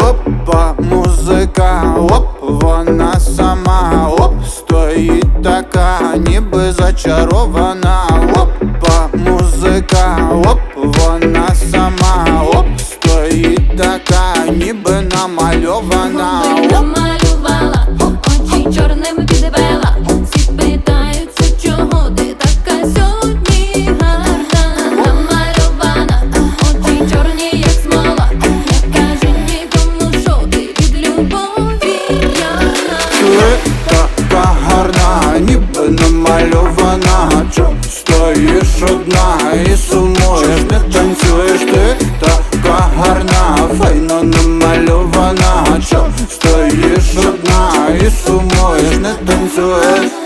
Опа, музика, оп, вона сама, оп, стоїть така, ніби зачарована, опа, музика, оп, вона сама, оп, стоїть така, ніби намальована, Губи оп. Намальована Чом стоїш одна і сумуєш, не танцюєш Ти? Така гарна, файно намальована. Чом стоїш одна і сумуєш, не танцюєш